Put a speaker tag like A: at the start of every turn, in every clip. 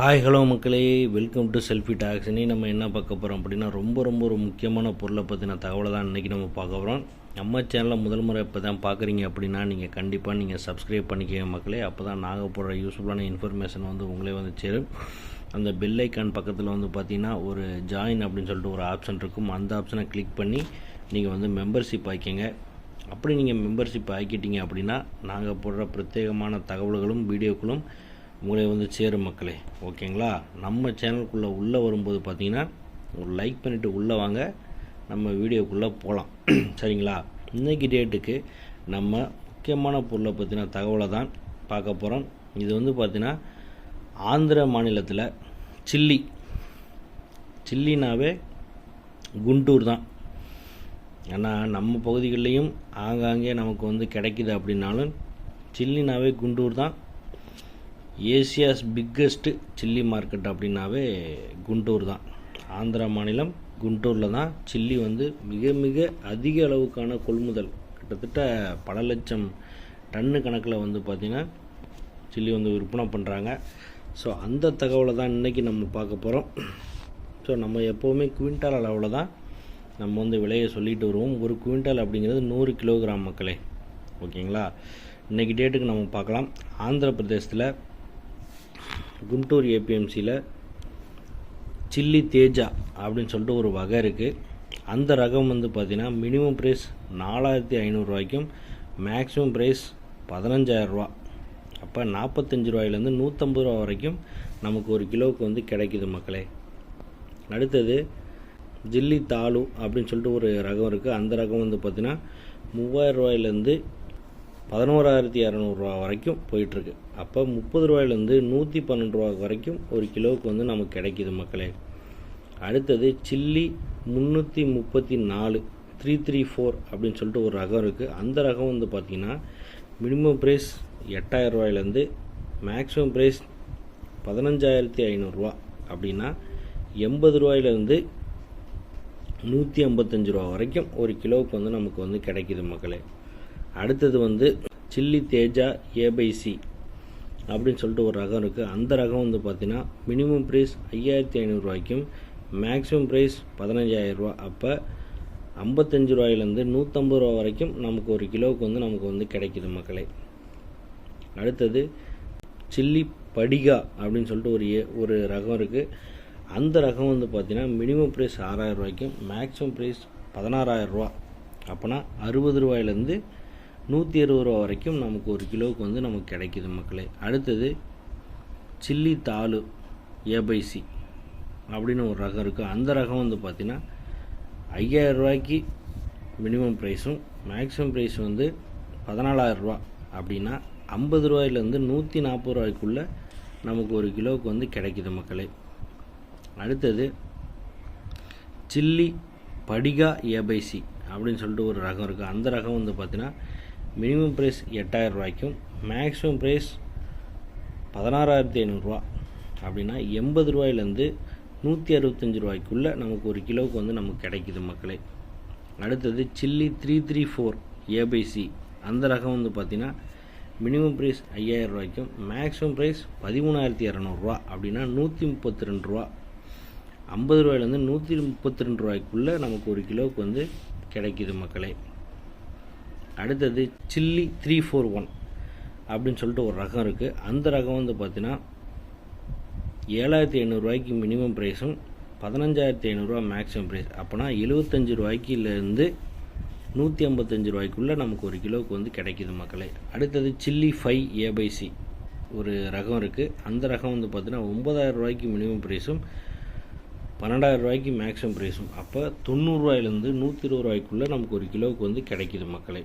A: Hi hello மக்களே. Welcome to selfie talks இனி நம்ம என்ன பார்க்க போகிறோம் அப்படின்னா ரொம்ப ரொம்ப ஒரு முக்கியமான பொருளை பற்றின தகவலை தான் இன்றைக்கி நம்ம பார்க்க போகிறோம் நம்ம சேனலில் முதல் முறை இப்போ தான் பார்க்குறீங்க அப்படின்னா நீங்கள் கண்டிப்பாக நீங்கள் சப்ஸ்கிரைப் பண்ணிக்கங்க மக்களே. அப்போ தான் நாங்கள் போடுற யூஸ்ஃபுல்லான இன்ஃபர்மேஷன் வந்து உங்களே வந்து சேரும். அந்த பெல் ஐக்கான் பக்கத்தில் வந்து பார்த்தீங்கன்னா ஒரு ஜாயின் அப்படின்னு சொல்லிட்டு ஒரு ஆப்ஷன் இருக்கும். அந்த ஆப்ஷனை கிளிக் பண்ணி நீங்கள் வந்து மெம்பர்ஷிப் ஆக்கிங்க அப்படி நீங்கள் மெம்பர்ஷிப் ஆக்கிட்டீங்க அப்படின்னா நாங்கள் போடுற பிரத்யேகமான தகவல்களும் வீடியோக்களும் உங்களை வந்து சேரும் மக்களே ஓகேங்களா? நம்ம சேனலுக்குள்ளே உள்ளே வரும்போது பார்த்தீங்கன்னா ஒரு லைக் பண்ணிவிட்டு உள்ளே வாங்க. நம்ம வீடியோக்குள்ளே போகலாம் சரிங்களா? இன்றைக்கி டேட்டுக்கு நம்ம முக்கியமான பொருளை பற்றின தகவலை தான் பார்க்க போகிறோம் இது வந்து பார்த்திங்கன்னா ஆந்திர மாநிலத்தில் சில்லி. சில்லினாவே குண்டூர் தான். ஏன்னா நம்ம பகுதிகளிலையும் ஆங்காங்கே நமக்கு வந்து கிடைக்கிது அப்படின்னாலும் சில்லினாவே குண்டூர் தான். ஏசியாஸ் பிக்கஸ்ட்டு சில்லி மார்க்கெட் அப்படின்னாவே குண்டூர் தான். ஆந்திரா மாநிலம் குண்டூரில் தான் சில்லி வந்து மிக மிக அதிக அளவுக்கான கொள்முதல். கிட்டத்தட்ட பல லட்சம் டன்னு கணக்கில் வந்து பார்த்திங்கன்னா சில்லி வந்து விற்பனை பண்ணுறாங்க ஸோ அந்த தகவலை தான் இன்றைக்கி நம்ம பார்க்க போகிறோம் ஸோ நம்ம எப்போவுமே குவிண்டால் அளவில் தான் நம்ம வந்து விலையை சொல்லிட்டு வருவோம். ஒரு குவிண்டால் அப்படிங்கிறது நூறு கிலோகிராம் மக்களே. ஓகேங்களா? இன்றைக்கி டேட்டுக்கு நம்ம பார்க்கலாம். ஆந்திர பிரதேசத்தில் குண்டூர் ஏபிஎம்சியில் சில்லி தேஜா அப்படின்னு சொல்லிட்டு ஒரு வகை இருக்குது அந்த ரகம் வந்து பார்த்திங்கன்னா மினிமம் ப்ரைஸ் நாலாயிரத்தி ஐநூறுரூவாய்க்கும் மேக்ஸிமம் ப்ரைஸ் பதினஞ்சாயிரரூவா அப்போ நாற்பத்தஞ்சு ரூபாயிலேருந்து நூற்றம்பது ரூபா வரைக்கும் நமக்கு ஒரு கிலோவுக்கு வந்து கிடைக்குது மக்களே. அடுத்தது ஜில்லி தாலு அப்படின்னு சொல்லிட்டு ஒரு ரகம் இருக்குது அந்த ரகம் வந்து பார்த்திங்கன்னா மூவாயிரம் ரூபாயிலேருந்து பதினோராயிரத்தி இரநூறுவா வரைக்கும் போயிட்டுருக்கு. அப்போ முப்பது ரூபாயிலேருந்து நூற்றி பன்னெண்டு ரூபா வரைக்கும் ஒரு கிலோவுக்கு வந்து நமக்கு கிடைக்கிது மக்களே. அடுத்தது சில்லி முந்நூற்றி முப்பத்தி நாலு த்ரீ த்ரீ ஃபோர் அப்படின்னு சொல்லிட்டு ஒரு ரகம் இருக்குது அந்த ரகம் வந்து பார்த்திங்கன்னா மினிமம் ப்ரைஸ் எட்டாயிரம் ரூபாயிலேருந்து மேக்ஸிமம் ப்ரைஸ் பதினஞ்சாயிரத்தி ஐநூறுரூவா அப்படின்னா எண்பது ரூபாயிலேருந்து நூற்றி ஐம்பத்தஞ்சு ரூபா வரைக்கும் ஒரு கிலோவுக்கு வந்து நமக்கு வந்து கிடைக்கிது மக்களே. அடுத்தது வந்து சில்லி தேஜா ஏபைசி அப்படின்னு சொல்லிட்டு ஒரு ரகம் இருக்குது அந்த ரகம் வந்து பார்த்திங்கன்னா மினிமம் ப்ரைஸ் ஐயாயிரத்தி ஐநூறுரூவாய்க்கும் மேக்ஸிமம் ப்ரைஸ் பதினஞ்சாயிரரூவா அப்போ ஐம்பத்தஞ்சு ரூபாயிலேருந்து நூற்றம்பது ரூபா வரைக்கும் நமக்கு ஒரு கிலோவுக்கு வந்து நமக்கு வந்து கிடைக்கிது மக்களே. அடுத்தது சில்லி படிகா அப்படின்னு சொல்லிட்டு ஒரு ஏ ஒரு ரகம் இருக்குது அந்த ரகம் வந்து பார்த்திங்கன்னா மினிமம் ப்ரைஸ் ஆறாயிரம் ரூபாய்க்கும் மேக்ஸிமம் ப்ரைஸ் பதினாறாயிரரூவா அப்போனா அறுபது ரூபாயிலேருந்து நூற்றி இருபது ரூபா வரைக்கும் நமக்கு ஒரு கிலோவுக்கு வந்து நமக்கு கிடைக்கிது மக்களே. அடுத்தது சில்லி தாலு ஏபைசி அப்படின்னு ஒரு ரகம் இருக்குது அந்த ரகம் வந்து பார்த்திங்கன்னா ஐயாயிரம் ரூபாய்க்கு மினிமம் ப்ரைஸும் மேக்ஸிமம் ப்ரைஸ் வந்து பதினாலாயிரரூபா அப்படின்னா ஐம்பது ரூபாயிலேருந்து நூற்றி நாற்பது ரூபாய்க்குள்ளே நமக்கு ஒரு கிலோவுக்கு வந்து கிடைக்கிது மக்களே. அடுத்தது சில்லி படிகா ஏபைசி அப்படின்னு சொல்லிட்டு ஒரு ரகம் இருக்குது அந்த ரகம் வந்து பார்த்திங்கன்னா மினிமம் ப்ரைஸ் எட்டாயிரம் ரூபாய்க்கும் மேக்ஸிமம் ப்ரைஸ் பதினாறாயிரத்தி ஐநூறுரூவா அப்படின்னா எண்பது ரூபாயிலேருந்து நூற்றி அறுபத்தஞ்சி ரூபாய்க்குள்ளே நமக்கு ஒரு கிலோவுக்கு வந்து நமக்கு கிடைக்கிது மக்களே. அடுத்தது chilli three three four A by C அந்த ரகம் வந்து பார்த்திங்கன்னா மினிமம் ப்ரைஸ் ஐயாயிரம் ரூபாய்க்கும் மேக்ஸிமம் ப்ரைஸ் பதிமூணாயிரத்தி இரநூறுவா அப்படின்னா நூற்றி முப்பத்தி ரெண்டு ரூபா. ஐம்பது ரூபாயிலேருந்து நூற்றி முப்பத்தி ரெண்டு ரூபாய்க்குள்ளே நமக்கு ஒரு கிலோவுக்கு வந்து கிடைக்கிது மக்களே. அடுத்தது சில்லி த்ரீ ஃபோர் ஒன் அப்படின்னு சொல்லிட்டு ஒரு ரகம் இருக்குது அந்த ரகம் வந்து பார்த்திங்கன்னா ஏழாயிரத்தி ஐநூறுரூவாய்க்கு மினிமம் ப்ரைஸும் பதினஞ்சாயிரத்தி ஐநூறுரூவா மேக்ஸிமம் ப்ரைஸ் அப்போனா எழுபத்தஞ்சு ரூபாய்க்குலேருந்து நூற்றி ஐம்பத்தஞ்சு ரூபாய்க்குள்ளே நமக்கு ஒரு கிலோவுக்கு வந்து கிடைக்கிது மக்களே. அடுத்தது சில்லி ஃபைவ் ஏபைசி ஒரு ரகம் இருக்குது அந்த ரகம் வந்து பார்த்திங்கன்னா ஒம்பதாயிரம் ரூபாய்க்கு மினிமம் ப்ரைஸும் பன்னெண்டாயிரம் ரூபாய்க்கு மேக்ஸிமம் ப்ரைஸும் அப்போ தொண்ணூறுரூவாயிலேருந்து நூற்றி இருபது ரூபாய்க்குள்ளே நமக்கு ஒரு கிலோவுக்கு வந்து கிடைக்கிது மக்களே.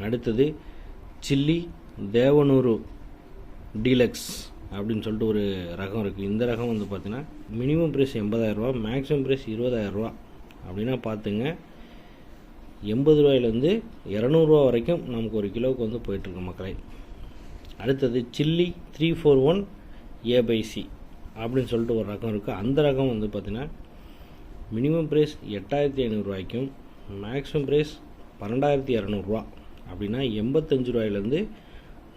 A: அடுத்தது சில்லி தேவனூரு டீலக்ஸ் அப்படின்னு சொல்லிட்டு ஒரு ரகம் இருக்குது இந்த ரகம் வந்து பார்த்திங்கன்னா மினிமம் ப்ரைஸ் எண்பதாயிரரூவா மேக்ஸிமம் ப்ரைஸ் இருபதாயிரரூவா அப்படின்னா பார்த்துங்க எண்பது ரூபாயிலேருந்து இரநூறுவா வரைக்கும் நமக்கு ஒரு கிலோவுக்கு வந்து போயிட்டுருக்கு மக்களை. அடுத்தது chilli three four one A by C அப்படின்னு சொல்லிட்டு ஒரு ரகம் இருக்குது அந்த ரகம் வந்து பார்த்திங்கன்னா மினிமம் ப்ரைஸ் எட்டாயிரத்தி ஐநூறுரூவாய்க்கும் மேக்ஸிமம் ப்ரைஸ் பன்னெண்டாயிரத்தி இரநூறுவா அப்படின்னா எண்பத்தஞ்சு ரூபாயிலேருந்து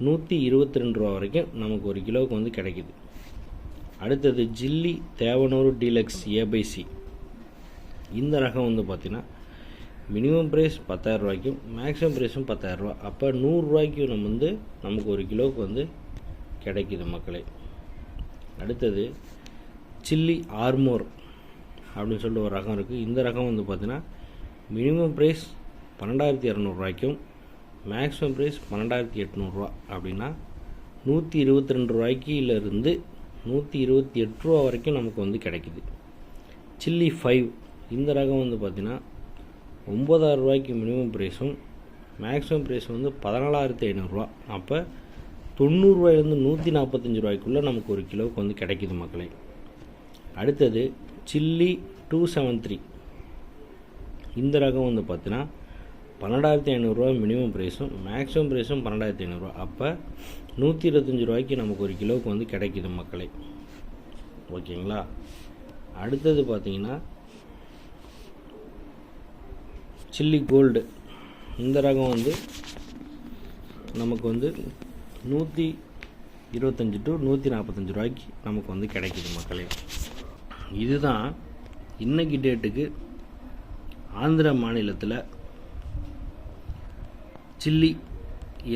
A: நூற்றி இருபத்தி ரெண்டு ரூபா வரைக்கும் நமக்கு ஒரு கிலோவுக்கு வந்து கிடைக்குது. அடுத்தது ஜில்லி தேவனூர் டீலக்ஸ் ஏபைசி இந்த ரகம் வந்து பார்த்திங்கன்னா மினிமம் ப்ரைஸ் பத்தாயிரரூபாய்க்கும் மேக்ஸிமம் ப்ரைஸும் பத்தாயிரரூபா அப்போ நூறுரூவாய்க்கு நம்ம வந்து நமக்கு ஒரு கிலோவுக்கு வந்து கிடைக்குது மக்களே. அடுத்தது சில்லி ஆர்மோர் அப்படின்னு சொல்லிட்டு ஒரு ரகம் இருக்குது இந்த ரகம் வந்து பார்த்திங்கன்னா மினிமம் ப்ரைஸ் பன்னெண்டாயிரத்தி இரநூறுவாய்க்கும் மேக்ஸிமம் ப்ரைஸ் பன்னெண்டாயிரத்தி எட்நூறுரூவா அப்படின்னா நூற்றி இருபத்தி ரெண்டு ரூபாய்க்கிலேருந்து நூற்றி இருபத்தி எட்டு ரூபா வரைக்கும் நமக்கு வந்து கிடைக்குது. சில்லி ஃபைவ் இந்த ரகம் வந்து பார்த்திங்கன்னா ஒம்பதாயிரம் ரூபாய்க்கு மினிமம் ப்ரைஸும் மேக்ஸிமம் ப்ரைஸ் வந்து பதினாலாயிரத்தி ஐநூறுரூவா அப்போ தொண்ணூறுரூவாயிலேருந்து நூற்றி நாற்பத்தஞ்சு ரூபாய்க்குள்ளே நமக்கு ஒரு கிலோவுக்கு வந்து கிடைக்குது மக்களே. அடுத்தது சில்லி டூ செவன் த்ரீ இந்த ரகம் வந்து பார்த்தீங்கன்னா பன்னெண்டாயிரத்தி ஐநூறுரூவா மினிமம் ப்ரைஸும் மேக்ஸிமம் ப்ரைஸும் பன்னெண்டாயிரத்தி ஐநூறுரூவா அப்போ நூற்றி இருபத்தஞ்சி ரூபாய்க்கு நமக்கு ஒரு கிலோவுக்கு வந்து கிடைக்குது மக்களே. ஓகேங்களா? அடுத்தது பார்த்தீங்கன்னா சில்லி கோல்டு இந்த ரகம் வந்து நமக்கு வந்து நூற்றி இருபத்தஞ்சி டு நூற்றி நாற்பத்தஞ்சு ரூபாய்க்கு நமக்கு வந்து கிடைக்குது மக்களே. இதுதான் இன்னைக்கு டேட்டுக்கு ஆந்திர மாநிலத்தில் சில்லி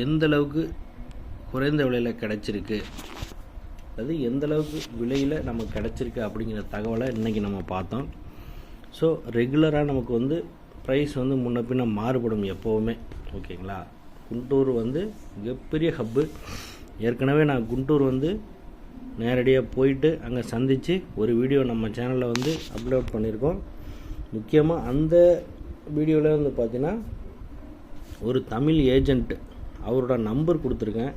A: எந்த அளவுக்கு குறைந்த விலையில் கிடச்சிருக்கு? அது எந்த அளவுக்கு விலையில் நமக்கு கிடச்சிருக்கு அப்படிங்கிற தகவலை இன்றைக்கி நம்ம பார்த்தோம். ஸோ ரெகுலராக நமக்கு வந்து ப்ரைஸ் வந்து முன்ன பின்ன மாறுபடும் எப்போவுமே. ஓகேங்களா? குண்டூர் வந்து மிகப்பெரிய ஹப்பு ஏற்கனவே நான் குண்டூர் வந்து நேரடியாக போயிட்டு அங்கே சந்தித்து ஒரு வீடியோ நம்ம சேனலில் வந்து அப்லோட் பண்ணியிருக்கோம். முக்கியமாக அந்த வீடியோவில் வந்து பார்த்திங்கன்னா ஒரு தமிழ் ஏஜெண்ட் அவரோட நம்பர் கொடுத்துருக்கேன்.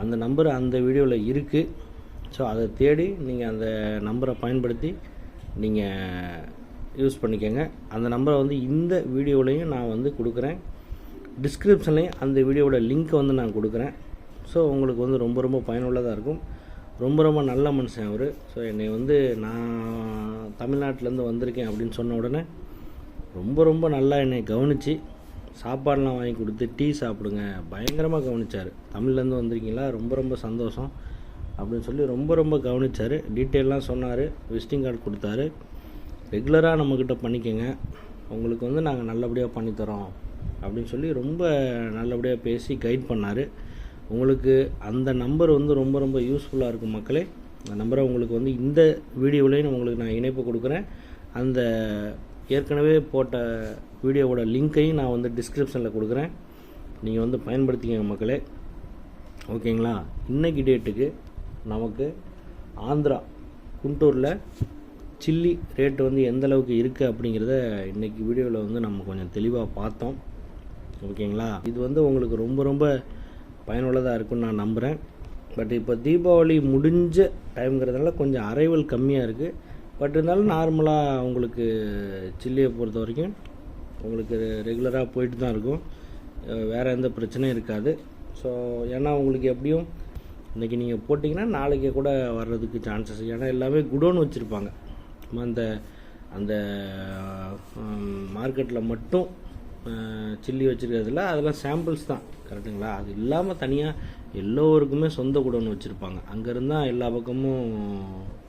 A: அந்த நம்பர் அந்த வீடியோவில் இருக்குது ஸோ அதை தேடி நீங்கள் அந்த நம்பரை பயன்படுத்தி நீங்கள் யூஸ் பண்ணிக்கோங்க. அந்த நம்பரை வந்து இந்த வீடியோவிலையும் நான் வந்து கொடுக்குறேன். டிஸ்கிரிப்ஷன்லேயும் அந்த வீடியோவோட லிங்க்கை வந்து நான் கொடுக்குறேன். ஸோ உங்களுக்கு வந்து ரொம்ப ரொம்ப பயனுள்ளதாக இருக்கும். ரொம்ப ரொம்ப நல்ல மனுஷன் அவர். ஸோ என்னை வந்து நான் தமிழ்நாட்டிலேருந்து வந்திருக்கேன் அப்படின்னு சொன்ன உடனே ரொம்ப ரொம்ப நல்லா என்னை கவனித்து சாப்பாடெலாம் வாங்கி கொடுத்து டீ சாப்பிடுங்க. பயங்கரமாக கவனித்தார் தமிழ்லேருந்து வந்திருக்கீங்களா? ரொம்ப ரொம்ப சந்தோஷம். அப்படின்னு சொல்லி ரொம்ப ரொம்ப கவனித்தார் டீட்டெயிலெலாம் சொன்னார். விசிட்டிங் கார்டு கொடுத்தாரு. ரெகுலராக நம்மக்கிட்ட பண்ணிக்கோங்க. உங்களுக்கு வந்து நாங்கள் நல்லபடியாக பண்ணித்தரோம். அப்படின்னு சொல்லி ரொம்ப நல்லபடியாக பேசி கைட் பண்ணார். உங்களுக்கு அந்த நம்பர் வந்து ரொம்ப ரொம்ப யூஸ்ஃபுல்லாக இருக்கும் மக்களே. அந்த நம்பரை உங்களுக்கு வந்து இந்த வீடியோவிலையும் உங்களுக்கு நான் இணைப்பு கொடுக்குறேன். அந்த ஏற்கனவே போட்ட வீடியோவோட லிங்க்கையும் நான் வந்து டிஸ்கிரிப்ஷனில் கொடுக்குறேன். நீங்கள் வந்து பயன்படுத்திக்கங்க மக்களே. ஓகேங்களா? இன்னைக்கு டேட்டுக்கு நமக்கு ஆந்திரா குண்டூரில் சில்லி ரேட்டு வந்து எந்த அளவுக்கு இருக்குது அப்படிங்கிறத இன்றைக்கி வீடியோவில் வந்து நம்ம கொஞ்சம் தெளிவாக பார்த்தோம். ஓகேங்களா? இது வந்து உங்களுக்கு ரொம்ப ரொம்ப பயனுள்ளதாக இருக்கும்னு நான் நம்புகிறேன் பட் இப்போ தீபாவளி முடிஞ்ச டைம்ங்கிறதுனால கொஞ்சம் அரைவல் கம்மியாக இருக்குது பட் இருந்தாலும் நார்மலாக உங்களுக்கு சில்லியை பொறுத்த வரைக்கும் உங்களுக்கு ரெகுலராக போயிட்டு தான் இருக்கும். வேறு எந்த பிரச்சனையும் இருக்காது. ஸோ ஏன்னா உங்களுக்கு எப்படியும் இன்றைக்கி நீங்கள் போட்டிங்கன்னா நாளைக்கே கூட வர்றதுக்கு சான்சஸ் ஏன்னா எல்லாமே குடோன் வச்சுருப்பாங்க. சும்மா அந்த அந்த மார்க்கெட்டில் மட்டும் சில்லி வச்சுருக்கிறதுல அதெல்லாம் சாம்பிள்ஸ் தான். கரெக்டுங்களா அது இல்லாமல் தனியாக எல்லோருக்குமே சொந்த குடோன் வச்சுருப்பாங்க. அங்கேருந்து தான் எல்லா பக்கமும்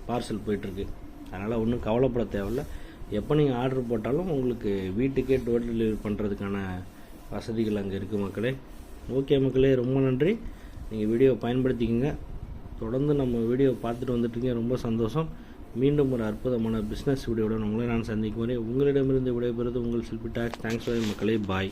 A: பார்சல் போயிட்டுருக்கு அதனால் ஒன்றும் கவலைப்பட தேவையில்ல. எப்போ நீங்கள் ஆர்டர் போட்டாலும் உங்களுக்கு வீட்டுக்கே டோர் டெலிவரி பண்ணுறதுக்கான வசதிகள் அங்கே இருக்குது மக்களே. ஓகே மக்களே ரொம்ப நன்றி. நீங்கள் வீடியோவை பயன்படுத்திக்கோங்க. தொடர்ந்து நம்ம வீடியோ பார்த்துட்டு வந்துட்டுருங்க ரொம்ப சந்தோஷம். மீண்டும் ஒரு அற்புதமான பிஸ்னஸ் வீடியோட உங்களை நான் சந்திக்கும் வரை உங்களிடமிருந்து விடைபெறுவது உங்கள் செல்பி டாக்ஸ் தேங்க்ஸ் வரை மக்களே. பாய்